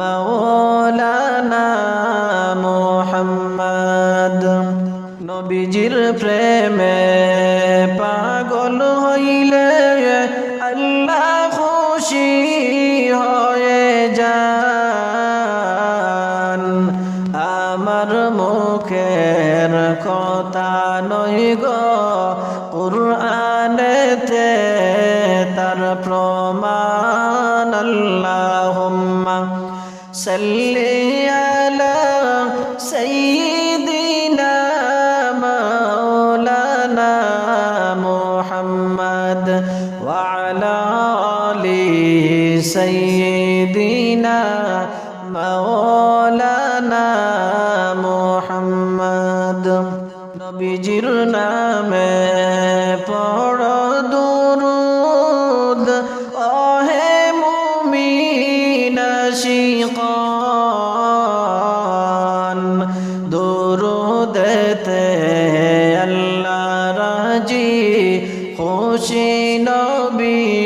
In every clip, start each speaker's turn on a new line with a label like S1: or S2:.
S1: মাওলানা মুহাম্মদ। নবীজির প্রেমে পাগল হইলে আল্লাহ খুশি হয়ে যান। আমার মুখের কথা নই গো, কুরআনেতে صلي على سيدنا مولانا محمد وعلى آل سيدنا مولانا محمد. নবীজির নামে পড় দুরু মুমিন শিকান দুরুদেতে আল্লাহ রাজি খুশি নবী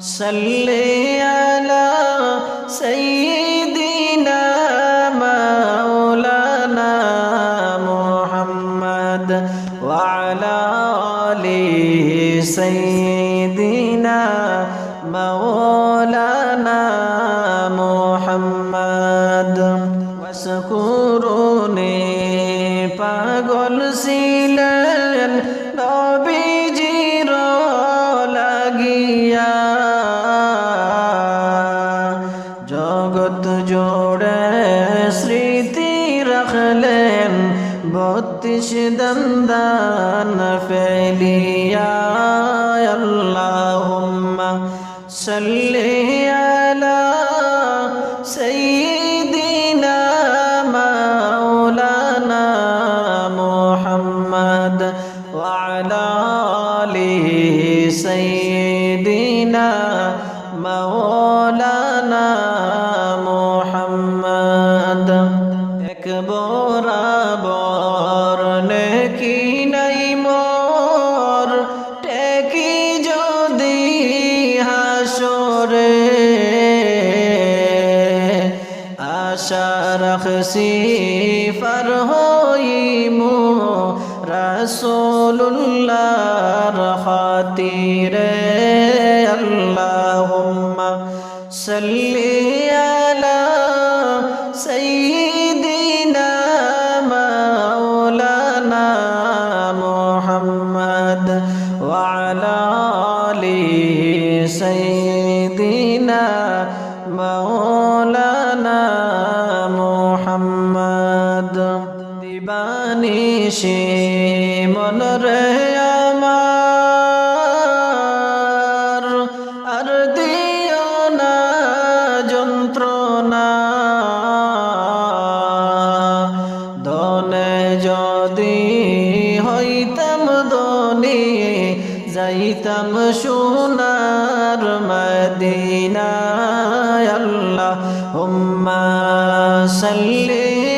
S1: صلي على سيدنا مولانا محمد وعلى آله سيدنا مولانا محمد. وسكروني পাগল ছিলেন پیش دندان فعلیا اللهم صل على سیدنا مولانا محمد وعلى آله سیدنا مولانا محمد. اکبر رخسي فرهوي مو رسول الله رخاتير اللهم صل على سيدنا مولانا محمد وعلى آله سيدنا দিবানিশি মন রে আমার। আর দিও না যন্ত্রণা। দনে যদি হইতাম দনি যাইতাম সোনার মদিনা আল্লাহ হুম্মা সাল্লি